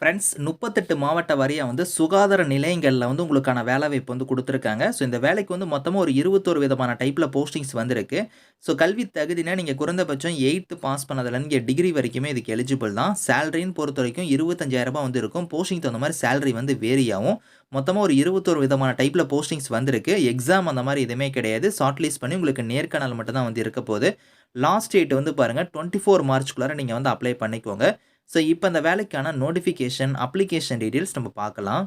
Friends முப்பத்தெட்டு மாவட்ட வாரியாக வந்து சுகாதார நிலையங்களில் வந்து உங்களுக்கான வேலைவாய்ப்பு வந்து கொடுத்துருக்காங்க. ஸோ இந்த வேலைக்கு வந்து மொத்தமாக ஒரு இருபத்தோரு விதமான டைப்பில் போஸ்டிங்ஸ் வந்திருக்கு. ஸோ கல்வி தகுதினா நீங்கள் குறைந்தபட்சம் எயித்து பாஸ் பண்ணதுலேருந்து டிகிரி வரைக்குமே இதுக்கு எலிஜிபிள் தான். சேலரின்னு பொறுத்த வரைக்கும் இருபத்தஞ்சாயிரம் ரூபாய் வந்து இருக்கும். போஸ்டிங் தகுந்த மாதிரி சேலரி வந்து வேரி ஆகும். மொத்தமாக ஒரு இருபத்தோரு விதமான டைப்பில் போஸ்டிங்ஸ் வந்திருக்கு. எக்ஸாம் அந்த மாதிரி எதுவுமே கிடையாது. ஷார்ட் லிஸ்ட் பண்ணி உங்களுக்கு நேர்காணல் மட்டும் தான் வந்து இருக்க போகுது. லாஸ்ட் டேட் வந்து பாருங்கள் டுவெண்ட்டி ஃபோர் மார்ச்குள்ளார நீங்கள் வந்து அப்ளை பண்ணிக்கோங்க. ஸோ இப்போ இந்த வேலைக்கான நோட்டிஃபிகேஷன் அப்ளிகேஷன் டீட்டெயில்ஸ் நம்ம பார்க்கலாம்.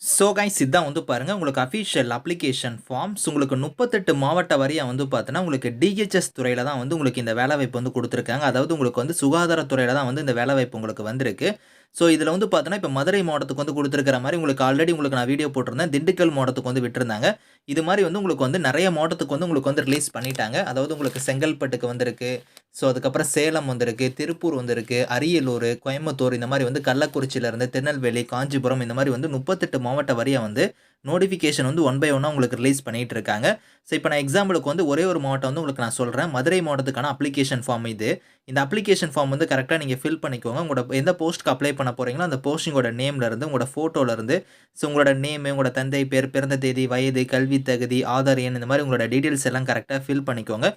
ஸோ கைஸ் இதான் வந்து பாருங்கள் உங்களுக்கு அஃபிஷியல் அப்ளிகேஷன் ஃபார்ம்ஸ் உங்களுக்கு முப்பத்தெட்டு மாவட்ட வரியாக வந்து பார்த்தோன்னா உங்களுக்கு டிஹெச்எஸ் துறையில் தான் வந்து உங்களுக்கு இந்த வேலைவாய்ப்பு வந்து கொடுத்துருக்காங்க. அதாவது உங்களுக்கு வந்து சுகாதாரத்துறையில் தான் வந்து இந்த வேலைவாய்ப்பு உங்களுக்கு வந்திருக்கு. ஸோ இதில் வந்து பார்த்தோன்னா இப்போ மதுரை மாவட்டத்துக்கு வந்து கொடுத்துருக்கிற மாதிரி உங்களுக்கு ஆல்ரெடி உங்களுக்கு நான் வீடியோ போட்டிருந்தேன். திண்டுக்கல் மாவட்டத்துக்கு வந்து விட்டுருந்தாங்க. இது மாதிரி வந்து உங்களுக்கு வந்து நிறைய மாவட்டத்துக்கு வந்து உங்களுக்கு வந்து ரிலீஸ் பண்ணிட்டாங்க. அதாவது உங்களுக்கு செங்கல்பட்டுக்கு வந்திருக்கு. ஸோ அதுக்கப்புறம் சேலம் வந்திருக்கு திருப்பூர் வந்திருக்கு அரியலூர் கோயம்புத்தூர் இந்த மாதிரி வந்து கள்ளக்குறிச்சியிலேருந்து திருநெல்வேலி காஞ்சிபுரம் இந்த மாதிரி வந்து முப்பத்தெட்டு மாவட்ட வரியாக வந்து நோட்டிஃபிகேஷன் வந்து ஒன் பை ஒன்னாக உங்களுக்கு ரிலீஸ் பண்ணிகிட்டு இருக்காங்க. ஸோ இப்போ நான் எக்ஸாம்பிளுக்கு வந்து ஒரே ஒரு மாவட்டம் வந்து உங்களுக்கு நான் சொல்கிறேன் மதுரை மாவட்டத்துக்கான அப்ளிகேஷன் ஃபார்ம் இது. இந்த அப்ளிகேஷன் ஃபார்ம் வந்து கரெக்டாக நீங்கள் ஃபில் பண்ணிக்கோங்க. உங்களோட எந்த போஸ்ட்டுக்கு அப்ளை பண்ண போகிறீங்களோ அந்த போஸ்டிங்கோட நேம்லேருந்து உங்களோட ஃபோட்டோலேருந்து ஸோ உங்களோட நேம் உங்களோட தந்தை பேர் பிறந்த தேதி வயது கல்வி தகுதி ஆதார் எண் இந்த மாதிரி உங்களோட டீட்டெயில்ஸ் எல்லாம் கரெக்டாக ஃபில் பண்ணிக்கோங்க.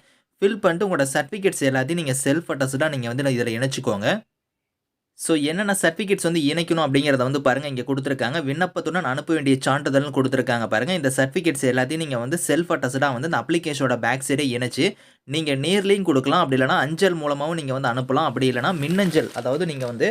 ஃபில் பண்ணிட்டு உங்களோட சர்டிஃபிகேட்ஸ் எல்லாத்தையும் நீங்கள் செல்ஃப் அட்டஸ்டாக நீங்கள் வந்து இதில் இணைச்சிக்கோங்க. ஸோ என்னென்ன சர்டிஃபிகேட்ஸ் வந்து இணைக்கணும் அப்படிங்கிறத வந்து பாருங்கள் இங்கே கொடுத்துருக்காங்க. விண்ணப்பத்துடன் அனுப்ப வேண்டிய சான்றிதழ்னு கொடுத்துருக்காங்க பாருங்கள் இந்த சர்டிஃபிகேட்ஸ் எல்லாத்தையும் நீங்கள் வந்து செல்ஃப் அட்டஸ்டாக வந்து இந்த அப்ளிகேஷனோட பேக் சைடே இணைச்சி நீங்கள் நேர்லேயும் கொடுக்கலாம். அப்படி இல்லைனா அஞ்சல் மூலமாகவும் நீங்கள் வந்து அனுப்பலாம். அப்படி இல்லைனா மின்னஞ்சல் அதாவது நீங்கள் வந்து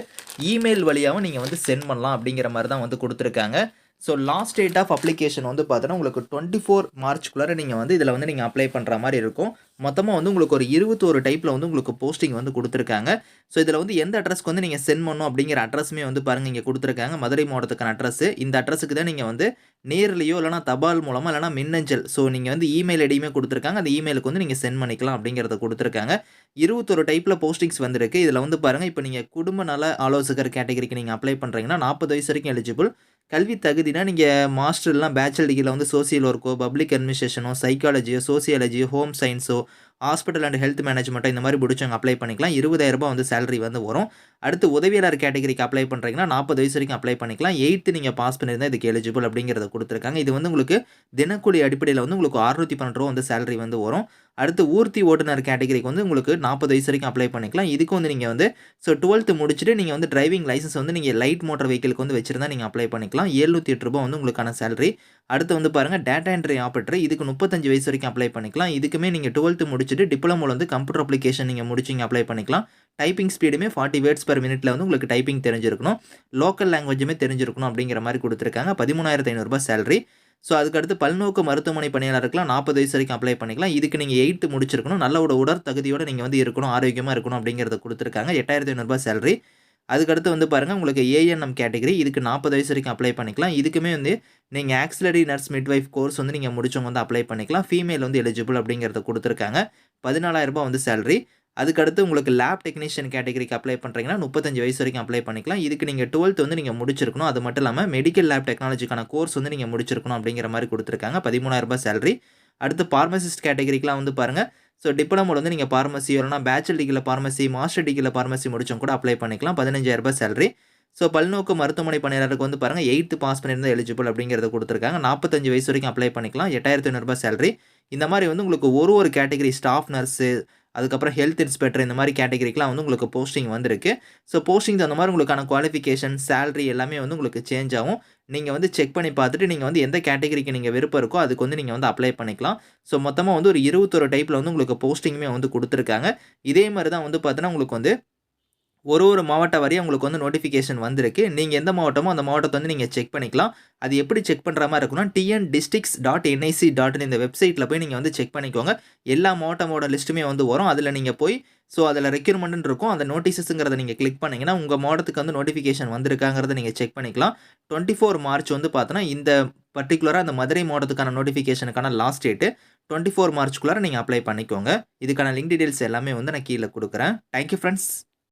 இமெயில் வழியாகவும் நீங்கள் வந்து சென்ட் பண்ணலாம் அப்படிங்கிற மாதிரி தான் வந்து கொடுத்துருக்காங்க. So last date of application வந்து பார்த்தோன்னா உங்களுக்கு டுவெண்ட்டி ஃபோர் மார்ச்குள்ளார நீங்கள் வந்து இதில் வந்து நீங்கள் அப்ளை பண்ணுற மாதிரி இருக்கும். மொத்தமாக வந்து உங்களுக்கு ஒரு இருபத்தோரு டைப்பில் வந்து உங்களுக்கு போஸ்டிங் வந்து கொடுத்துருக்காங்க. ஸோ இதில் வந்து எந்த அட்ரஸ்க்கு வந்து நீங்கள் சென்ட் பண்ணணும் அப்படிங்கிற அட்ரஸுமே வந்து பாருங்கள் இங்கே கொடுத்துருக்காங்க. மதுரை மாவட்டத்துக்கான அட்ரஸ் இந்த அட்ரஸுக்கு தான் நீங்கள் வந்து நேர்லேயோ இல்லைனா தபால் மூலமாக இல்லைனா மின்னஞ்சல். ஸோ நீங்கள் வந்து இமெயில் ஐடியுமே கொடுத்துருக்காங்க. அந்த இமெயிலுக்கு வந்து நீங்கள் சென்ட் பண்ணிக்கலாம் அப்படிங்கிறத கொடுத்துருக்காங்க. இருபத்தொரு டைப்பில் போஸ்டிங்ஸ் வந்திருக்கு. இதில் வந்து பாருங்கள் இப்போ நீங்கள் குடும்ப நல ஆலோசகர் கேட்டகரிக்கு நீங்கள் அப்ளை பண்ணுறீங்கன்னா நாற்பது வயசு வரைக்கும் எலிஜிபிள் கல்வி தகுதினா நீங்கள் மாஸ்டர்லாம் பேச்சுலர் டிகிரியில் வந்து சோசியல் ஒர்க்கோ பப்ளிக் அட்மினிஸ்ட்ரேஷனோ சைக்காலஜியோ சோசியாலஜியோ ஹோம் சயின்ஸோ ஹாஸ்பிட்டல் அண்ட் ஹெல்த் மேனேஜ்மெண்ட்டோ இந்த மாதிரி பிடிச்சவங்க அப்ளை பண்ணிக்கலாம். இருபதாயிரரூபா வந்து சேலரி வந்து வரும். அடுத்து உதவியாளர் கேட்டகரிக்கு அப்ளை பண்ணுறீங்கன்னா நாற்பது வயசு வரைக்கும் அப்ளை பண்ணிக்கலாம். எயித்து நீங்கள் பாஸ் பண்ணியிருந்தால் இதுக்கு எலிஜிபிள் அப்படிங்கிறத கொடுத்துருக்காங்க. இது வந்து உங்களுக்கு தினக்கூலி அடிப்படையில் வந்து உங்களுக்கு அறுநூற்றி பன்னெண்டு ரூபா வந்து சேலரி வந்து வரும். அடுத்து ஊர்த்தி ஓட்டுநர் கேட்டகரிக்கு வந்து உங்களுக்கு நாற்பது வயசு வரைக்கும் அப்ளை பண்ணிக்கலாம். இதுக்கு வந்து நீங்கள் வந்து ஸோ டுவெல்த்து முடிச்சுட்டு நீங்கள் வந்து டிரைவிங் லைசன்ஸ் வந்து நீங்கள் லைட் மோட்டர் வெஹிக்கிளுக்கு வந்து வச்சிருந்தா நீங்கள் அப்ளை பண்ணிக்கலாம். ஏழ்நூற்றி எட்டு ரூபா வந்து உங்களுக்கான சேலரி அடுத்து வந்து பாருங்கள் டேட்டா என்ட்ரி ஆப்ரேட்டர் இதுக்கு முப்பத்தஞ்சு வயசு வரைக்கும் அப்ளை பண்ணிக்கலாம். இதுக்குமே நீங்கள் டுவெல்த்து முடிச்சுட்டு டிப்ளமோவில் வந்து கம்ப்யூட்டர் அப்ளிகேஷன் நீங்கள் முடிச்சிங்க அப்ளை பண்ணிக்கலாம். டைப்பிங் ஸ்பீடுமே ஃபார்ட்டி வேர்ட்ஸ் பர் மினிட்ல வந்து உங்களுக்கு டைப்பிங் தெரிஞ்சிருக்கணும். லோக்கல் லாங்குவேஜுமே தெரிஞ்சிருக்கணும் அப்படிங்கிற மாதிரி கொடுத்துருக்காங்க. பதிமூணாயிரத்து ஐநூறுரூபா சேலரி ஸோ அதுக்கடுத்து பல்நோக்கு மருத்துவமனை பணியாளருக்குலாம் நாற்பது வயசு வரைக்கும் அப்ளை பண்ணிக்கலாம். இதுக்கு நீங்கள் எயித்து முடிச்சிருக்கணும். நல்ல ஒரு உடற் தகுதியோடு நீங்கள் வந்து இருக்கணும் ஆரோக்கியமாக இருக்கணும் அப்படிங்கிறத கொடுத்துருக்காங்க. எட்டாயிரத்தி ஐநூறுரூபா சேலரி அதுக்கடுத்து வந்து பாருங்கள் உங்களுக்கு ஏஎன்எம் கேட்டகரி இதுக்கு நாற்பது வயசு வரைக்கும் அப்ளை பண்ணிக்கலாம். இதுக்குமே வந்து நீங்கள் ஆக்சிலரி நர்ஸ் மிட்வைஃப் கோர்ஸ் வந்து நீங்கள் முடிச்சவங்க வந்து அப்ளை பண்ணிக்கலாம். ஃபீமேல் வந்து எலிஜிபிள் அப்படிங்கிறத கொடுத்துருக்காங்க. பதினாலாயிரரூபா வந்து சேலரி அதுக்கடுத்து உங்களுக்கு லேப் டெக்னீஷியன் கேட்டகரிக்கு அப்ளை பண்ணுறீங்கன்னா முப்பத்தஞ்சு வயசு வரைக்கும் அப்ளை பண்ணிக்கலாம். இதுக்கு நீங்கள் டுவெல்த் வந்து நீங்கள் முடிச்சிருக்கணும். அது மட்டும் இல்லாமல் மெடிக்கல் லேப் டெக்னாலஜிக்கான கோர்ஸ் வந்து நீங்கள் முடிச்சிருக்கணும் அப்படிங்கிற மாதிரி கொடுத்துருக்காங்க. பதிமூணாயிரரூபா சேலரி அடுத்து பார்மசிஸ்ட் கேட்டகரிக்கெலாம் வந்து பாருங்கள் ஸோ டிப்ளமோட வந்து நீங்கள் ஃபார்மசி இல்லைனா பேச்சுலர் டிகிரியில் ஃபார்மசி மாஸ்டர் டிகிரியில் ஃபார்மசி முடிச்சவங்க கூட அப்ளை பண்ணிக்கலாம். பதினஞ்சாயிரரூபா சேலரி ஸோ பல்நோக்கு மருத்துவமனை பணியாளருக்கு வந்து பாருங்கள் எயித்து பாஸ் பண்ணியிருந்தால் எலிஜிபிள் அப்படிங்கிறத கொடுத்துருக்காங்க. நாற்பத்தஞ்சு வயசு வரைக்கும் அப்ளை பண்ணிக்கலாம். எட்டாயிரத்தி ஐநூறுரூபா சேலரி இந்த மாதிரி வந்து உங்களுக்கு ஒரு ஒரு கேட்டகரி ஸ்டாஃப் நர்ஸு அதுக்கப்புறம் ஹெல்த் இன்ஸ்பெக்டர் இந்த மாதிரி கேட்டகரிக்கெலாம் வந்து உங்களுக்கு போஸ்டிங் வந்திருக்கு. ஸோ போஸ்டிங் தகுந்த மாதிரி உங்களுக்கான குவாலிஃபிகேஷன் சேலரி எல்லாமே வந்து உங்களுக்கு சேஞ்ச் ஆகும். நீங்கள் வந்து செக் பண்ணி பார்த்துட்டு நீங்கள் வந்து எந்த கேட்டகரிக்கு நீங்கள் விருப்பம் இருக்கோ அதுக்கு வந்து நீங்கள் வந்து அப்ளை பண்ணிக்கலாம். ஸோ மொத்தமாக வந்து ஒரு இருபத்தொரு டைப்பில் வந்து உங்களுக்கு போஸ்டிங்குமே வந்து கொடுத்துருக்காங்க. இதே மாதிரி தான் வந்து பார்த்தீங்கன்னா உங்களுக்கு வந்து ஒரு ஒரு மாவட்ட வரையும் உங்களுக்கு வந்து நோட்டிஃபிகேஷன் வந்திருக்கு. நீங்கள் எந்த மாவட்டமோ அந்த மாவட்டத்தை வந்து நீங்கள் செக் பண்ணிக்கலாம். அது எப்படி செக் பண்ணுற மாதிரி இருக்குன்னா TN districts dot NIC dot இந்த வெப்சைட்டில் போய் நீங்கள் வந்து செக் பண்ணிக்கோங்க. எல்லா மாவட்டமோட லிஸ்ட்டுமே வந்து வரும். அதில் நீங்கள் போய் ஸோ அதில் ரெக்யூர்மெண்ட்னு இருக்கும். அந்த நோட்டீஸஸுங்கிறத நீங்கள் கிளிக் பண்ணிங்கன்னா உங்கள் மாடத்துக்கு வந்து நோட்டிஃபிகேஷன் வந்திருக்காங்கிறத நீங்கள் செக் பண்ணிக்கலாம். டுவெண்ட்டி ஃபோர் மார்ச் வந்து பார்த்தோன்னா இந்த பர்டிகுலராக அந்த மதுரை மாவட்டத்துக்கான நோட்டிஃபிகேஷனுக்கான லாஸ்ட் டேட்டு டுவெண்ட்டி ஃபோர் மார்ச்சுக்குள்ளார நீங்கள் அப்ளை பண்ணிக்கோங்க. இதுக்கான லிங்க் டீடைல்ஸ் எல்லாமே வந்து நான் கீழே கொடுக்குறேன். Thank you friends